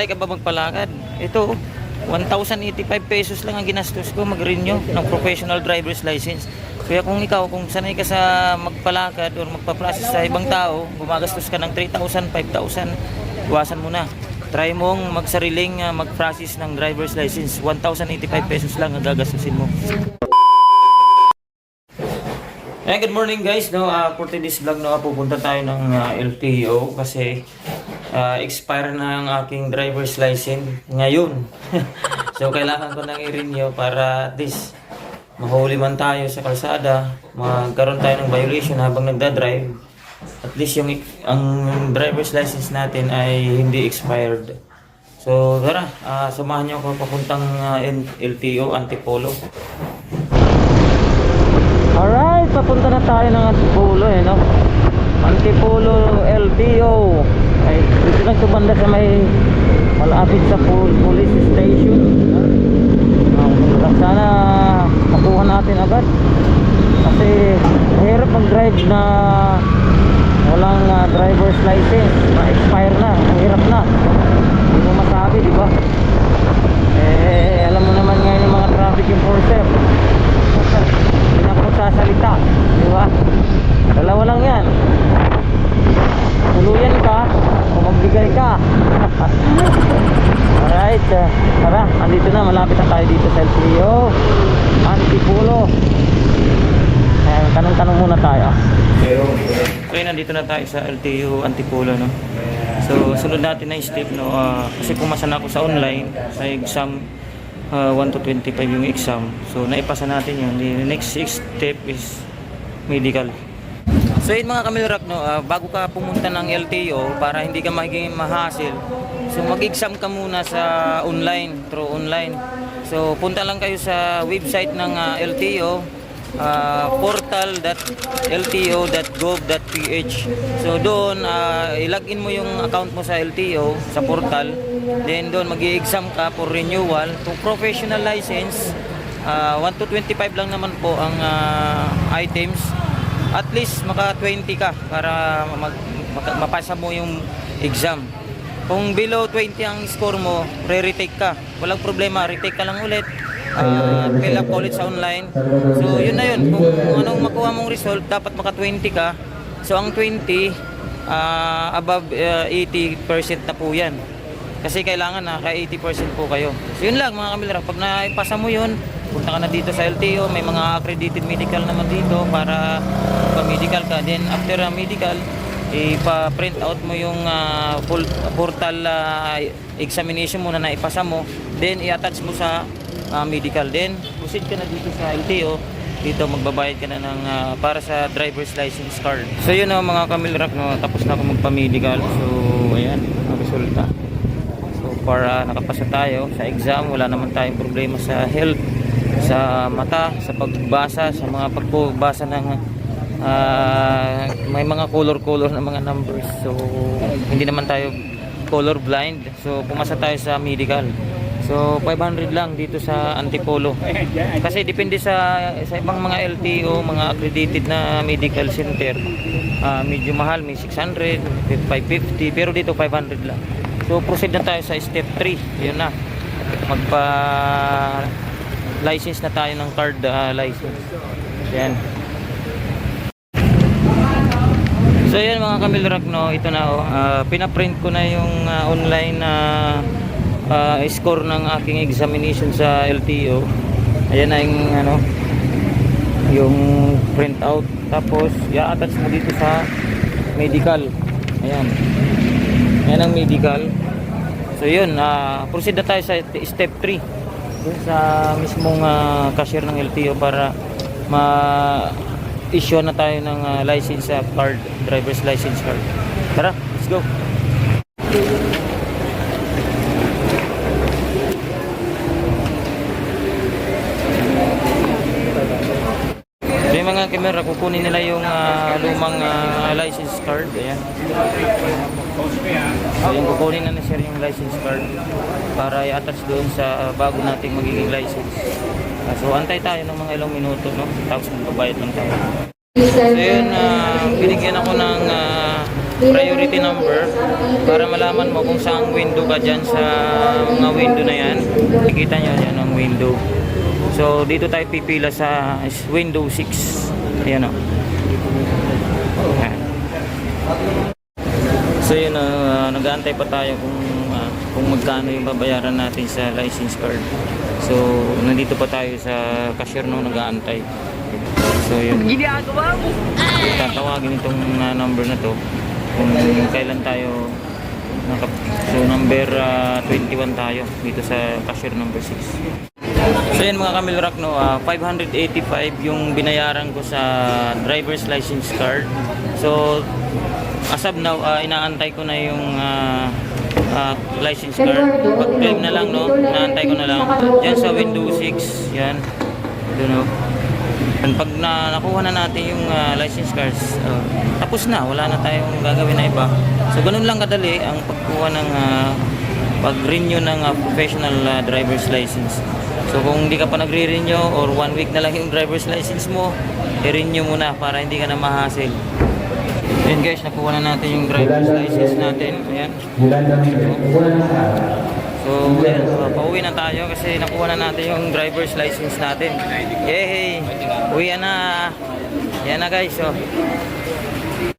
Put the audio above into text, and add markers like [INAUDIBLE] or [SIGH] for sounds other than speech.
sanay ka ba magpalakad? Ito, 1,085 pesos lang ang ginastos ko mag-renew ng professional driver's license. Kaya kung ikaw, kung sanay ka sa magpalakad or magpa-process sa ibang tao, gumagastos ka ng 3,000, 5,000, iwasan mo na. Try mong magsariling uh, mag-process ng driver's license. 1,085 pesos lang ang gagastusin mo. Eh, good morning guys. No, uh, for today's vlog, no, pupunta tayo ng uh, LTO kasi uh, expire na ang aking driver's license ngayon. [LAUGHS] so, kailangan ko nang i-renew para at least mahuli man tayo sa kalsada, magkaroon tayo ng violation habang nagda-drive. At least yung ang driver's license natin ay hindi expired. So, tara, uh, samahan niyo ako papuntang uh, LTO Antipolo. Alright, papunta na tayo ng Antipolo eh, no? Antipolo LTO. Ay, dito lang sa banda sa may malapit sa pol- police station. Ah, sana makuha natin agad. Kasi mahirap mag-drive na walang ah, driver's license. Ma-expire na. Ang hirap na. Hindi mo masabi, di ba? Eh, alam mo naman ngayon yung mga traffic enforcer. Hindi na ako magsasalita. Di ba? Dalawa lang yan. Tuluyan ka o magbigay ka. Alright. Uh, tara, andito na. Malapit na tayo dito sa LTO. Antipulo. Ayan, tanong-tanong muna tayo. Okay, nandito na tayo sa LTO Antipulo, no? So, sunod natin na step, no? ah, kasi pumasa na ako sa online, sa exam ah, 1 to 25 yung exam. So, naipasa natin yun. The next step is medical. So yun mga kamilrak, no, ah, bago ka pumunta ng LTO para hindi ka magiging mahasil, so mag-exam ka muna sa online, through online. So punta lang kayo sa website ng ah, LTO, ah, portal.lto.gov.ph. So doon, ah, ilagin mo yung account mo sa LTO, sa portal. Then doon, mag exam ka for renewal to professional license. Ah, 1 to 25 lang naman po ang ah, items at least maka 20 ka para mapasa mo yung exam. Kung below 20 ang score mo, re-retake ka. Walang problema, retake ka lang ulit. Ah, fill up ulit sa online. So yun na yun. Kung anong makuha mong result, dapat maka 20 ka. So ang 20, ah, above ah, 80% na po yan. Kasi kailangan naka 80% po kayo. So yun lang mga kamilera, pag naipasa mo yun, punta ka na dito sa LTO, may mga accredited medical naman dito para pa-medical ka. Then after a medical, ipa-print out mo yung full portal ah, examination mo na naipasa mo. Then i-attach mo sa ah, medical. Then proceed ka na dito sa LTO. Dito magbabayad ka na ng ah, para sa driver's license card. So yun na mga kamilrak, no, tapos na ako magpa-medical. So ayan, ang resulta. So para nakapasa tayo sa exam, wala naman tayong problema sa health, sa mata, sa pagbasa, sa mga pagbasa ng ah, may mga color-color na mga numbers. So hindi naman tayo color blind. So pumasa tayo sa medical. So 500 lang dito sa Antipolo. Kasi depende sa sa ibang mga LTO, mga accredited na medical center. ah, medyo mahal, may 600, may 550, pero dito 500 lang. So proceed na tayo sa step 3. Yun na. Magpa license na tayo ng card ah, license. Yan. So yan mga kamilrak no, ito na oh, ah, pinaprint ko na yung ah, online na ah, score ng aking examination sa LTO. Ayan na yung ano yung print out tapos i-attach mo dito sa medical. Ayan. Ayan ang medical. So yun, ah, proceed na tayo sa step 3 dun sa mismong ah, cashier ng LTO para ma issue na tayo ng ah, license ah, card, driver's license card. Tara, let's go. Mga camera, kukunin nila yung ah, lumang ah, license card. Ayan. So yung kukunin na na sir yung license card para i-attach doon sa bago nating magiging license. Ah, so antay tayo ng mga ilang minuto, no? Tapos magbabayad lang tayo. So yun, ah, binigyan ako ng ah, priority number para malaman mo kung saang window ka dyan sa mga window na yan. Nakikita nyo yan ang window. So dito tayo pipila sa window 6. Ayan o. Ayan. So yun, ah, nag-aantay pa tayo kung ah, kung magkano yung babayaran natin sa license card. So nandito pa tayo sa cashier no nag-aantay. So yun. Ginagawa mo. tatawagin itong uh, number na to kung kailan tayo so number uh, 21 tayo dito sa cashier number 6 so yun mga kamilrak no ah, 585 yung binayaran ko sa driver's license card. So as of now ah, inaantay ko na yung ah, ah, license card. Pag claim na lang no inaantay ko na lang. Yan sa window 6 yan. Doon no And pag na, nakuha na natin yung ah, license cards, ah, tapos na, wala na tayong gagawin na iba. So ganun lang kadali ang pagkuha ng ah, pag-renew ng ah, professional ah, driver's license. So kung hindi ka pa nagre-renew or one week na lang yung driver's license mo, i-renew mo na para hindi ka na mahassle. Ayan guys, nakuha na natin yung driver's license natin. Ayan. So, ayan, uh, pauwi na tayo kasi nakuha na natin yung driver's license natin. Yay! Uwi na. Yan na guys. Oh.